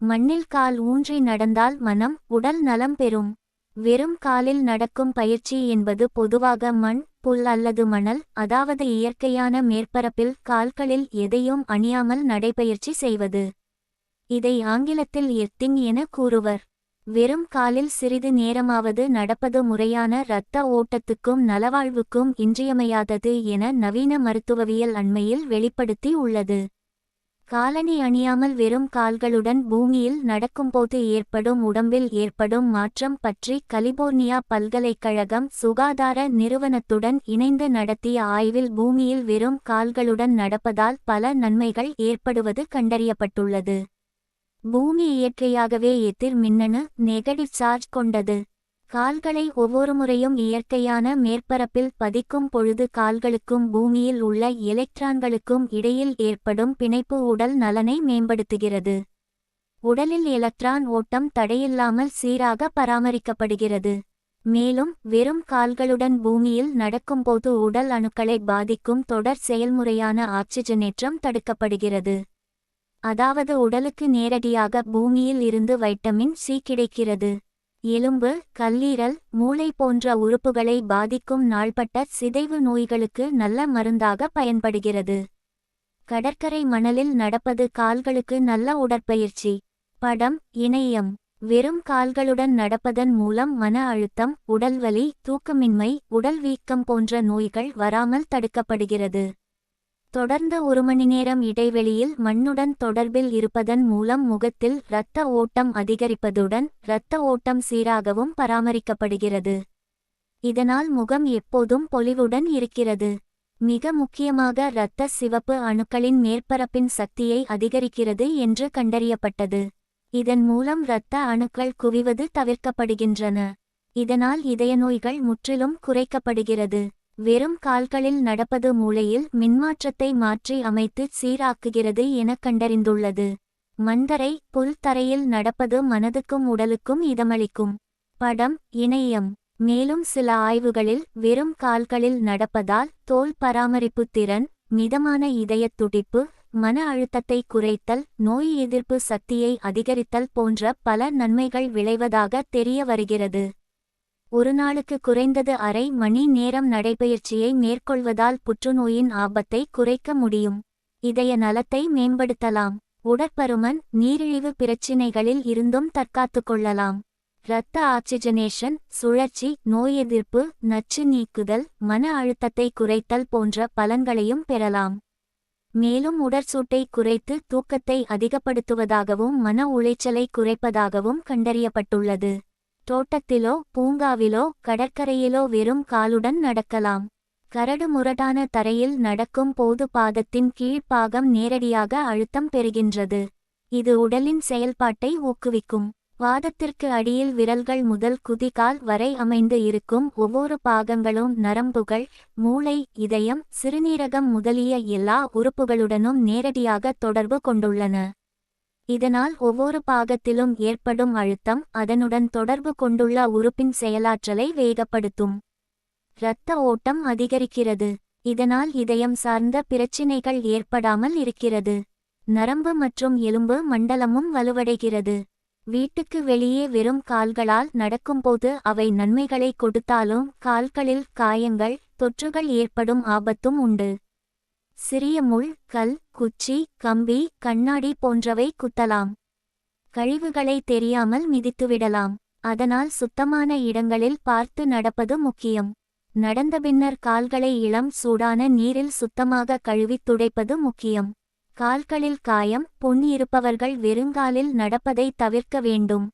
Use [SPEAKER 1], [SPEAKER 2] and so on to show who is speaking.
[SPEAKER 1] மண்ணில் கால் ஊன்றி நடந்தால் மனம் உடல் நலம் பெறும். வெறும் காலில் நடக்கும் பயிற்சி என்பது பொதுவாக மண் புல் அல்லது மணல் அதாவது இயற்கையான மேற்பரப்பில் கால்களில் எதையும் அணியாமல் நடைபயிற்சி செய்வது. இதை ஆங்கிலத்தில் எத்திங் என கூறுவர். வெறும் காலில் சிறிது நேரமாவது நடப்பது முறையான இரத்த ஓட்டத்துக்கும் நலவாழ்வுக்கும் இன்றியமையாதது என நவீன மருத்துவவியல் அண்மையில் வெளிப்படுத்தி உள்ளது. காலணி அணியாமல் வெறும் கால்களுடன் பூமியில் நடக்கும்போது ஏற்படும் உடம்பில் ஏற்படும் மாற்றம் பற்றி கலிபோர்னியா பல்கலைக்கழகம் சுகாதார நிறுவனத்துடன் இணைந்து நடத்திய ஆய்வில் பூமியில் வெறும் கால்களுடன் நடப்பதால் பல நன்மைகள் ஏற்படுவது கண்டறியப்பட்டுள்ளது. பூமி இயற்கையாகவே எதிர் மின்னணு நெகடிவ் சார்ஜ் கொண்டது. கால்களை ஒவ்வொரு முறையும் இயற்கையான மேற்பரப்பில் பதிக்கும் பொழுது கால்களுக்கும் பூமியில் உள்ள எலக்ட்ரான்களுக்கும் இடையில் ஏற்படும் பிணைப்பு உடல் நலனை மேம்படுத்துகிறது. உடலில் எலக்ட்ரான் ஓட்டம் தடையில்லாமல் சீராக பராமரிக்கப்படுகிறது. மேலும் வெறும் கால்களுடன் பூமியில் நடக்கும்போது உடல் அணுக்களை பாதிக்கும் தொடர் செயல்முறையான ஆக்சிஜனேற்றம் தடுக்கப்படுகிறது. அதாவது உடலுக்கு நேரடியாக பூமியில் இருந்து வைட்டமின் சி கிடைக்கிறது. எலும்பு கல்லீரல் மூளை போன்ற உறுப்புகளை பாதிக்கும் நாள்பட்ட சிதைவு நோய்களுக்கு நல்ல மருந்தாக பயன்படுகிறது. கடற்கரை மணலில் நடப்பது கால்களுக்கு நல்ல உடற்பயிற்சி. படம் இணையம். வெறும் கால்களுடன் நடப்பதன் மூலம் மன அழுத்தம் உடல்வலி தூக்கமின்மை உடல் வீக்கம் போன்ற நோய்கள் வராமல் தடுக்கப்படுகிறது. தொடர்ந்த ஒரு மணி நேரம் இடைவெளியில் மண்ணுடன் தொடர்பில் இருப்பதன் மூலம் முகத்தில் இரத்த ஓட்டம் அதிகரிப்பதுடன் இரத்த ஓட்டம் சீராகவும் பராமரிக்கப்படுகிறது. இதனால் முகம் எப்போதும் பொலிவுடன் இருக்கிறது. மிக முக்கியமாக இரத்த சிவப்பு அணுக்களின் மேற்பரப்பின் சக்தியை அதிகரிக்கிறது என்று கண்டறியப்பட்டது. இதன் மூலம் இரத்த அணுக்கள் குவிவது தவிர்க்கப்படுகின்றன. இதனால் இதய நோய்கள் முற்றிலும் குறைக்கப்படுகிறது. வெறும் கால்களில் நடப்பது மூளையில் மின்மாற்றத்தை மாற்றி அமைத்து சீராக்குகிறது என கண்டறிந்துள்ளது. மந்தரை புல் தரையில் நடப்பது மனதுக்கும் உடலுக்கும் இதமளிக்கும். படம் இணையம். மேலும் சில ஆய்வுகளில் வெறும் கால்களில் நடப்பதால் தோல் பராமரிப்பு திறன் மிதமான இதயத் துடிப்பு மன அழுத்தத்தை குறைத்தல் நோய் எதிர்ப்பு சக்தியை அதிகரித்தல் போன்ற பல நன்மைகள் விளைவதாக தெரிய வருகிறது. ஒரு நாளுக்கு குறைந்தது அரை மணி நேரம் நடைபயிற்சியை மேற்கொள்வதால் புற்றுநோயின் ஆபத்தை குறைக்க முடியும். இதய நலத்தை மேம்படுத்தலாம். உடற்பருமன் நீரிழிவு பிரச்சினைகளில் இருந்தும் தற்காத்து கொள்ளலாம். இரத்த ஆக்சிஜனேஷன் சுழற்சி நோய் எதிர்ப்பு நச்சு நீக்குதல் மன அழுத்தத்தை குறைத்தல் போன்ற பலன்களையும் பெறலாம். மேலும் உடற்சூட்டை குறைத்து தூக்கத்தை அதிகப்படுத்துவதாகவும் மன உளைச்சலை குறைப்பதாகவும் கண்டறியப்பட்டுள்ளது. தோட்டத்திலோ பூங்காவிலோ கடற்கரையிலோ வெறும் காலுடன் நடக்கலாம். கரடு முரடான தரையில் நடக்கும் போது பாதத்தின் கீழ்ப்பாகம் நேரடியாக அழுத்தம் பெறுகின்றது. இது உடலின் செயல்பாட்டை ஊக்குவிக்கும். வாதத்திற்கு அடியில் விரல்கள் முதல் குதிகால் வரை அமைந்து இருக்கும் ஒவ்வொரு பாகங்களும் நரம்புகள் மூளை இதயம் சிறுநீரகம் முதலிய எல்லா உறுப்புகளுடனும் நேரடியாக தொடர்பு கொண்டுள்ளன. இதனால் ஒவ்வொரு பாகத்திலும் ஏற்படும் அழுத்தம் அதனுடன் தொடர்பு கொண்டுள்ள உறுப்பின் செயலாற்றலை வேகப்படுத்தும். இரத்த ஓட்டம் அதிகரிக்கிறது. இதனால் இதயம் சார்ந்த பிரச்சினைகள் ஏற்படாமல் இருக்கிறது. நரம்பு மற்றும் எலும்பு மண்டலமும் வலுவடைகிறது. வீட்டுக்கு வெளியே வெறும் கால்களால் நடக்கும்போது அவை நன்மைகளை கொடுத்தாலும் கால்களில் காயங்கள் தொற்றுகள் ஏற்படும் ஆபத்தும் உண்டு. சிறிய முள் கல் குச்சி கம்பி கண்ணாடி போன்றவை குத்தலாம். கழிவுகளை தெரியாமல் மிதித்துவிடலாம். அதனால் சுத்தமான இடங்களில் பார்த்து நடப்பது முக்கியம். நடந்த பின்னர் கால்களை இளம் சூடான நீரில் சுத்தமாக கழுவித் துடைப்பது முக்கியம். கால்களில் காயம் புண் இருப்பவர்கள் வெறுங்காலில் நடப்பதை தவிர்க்க வேண்டும்.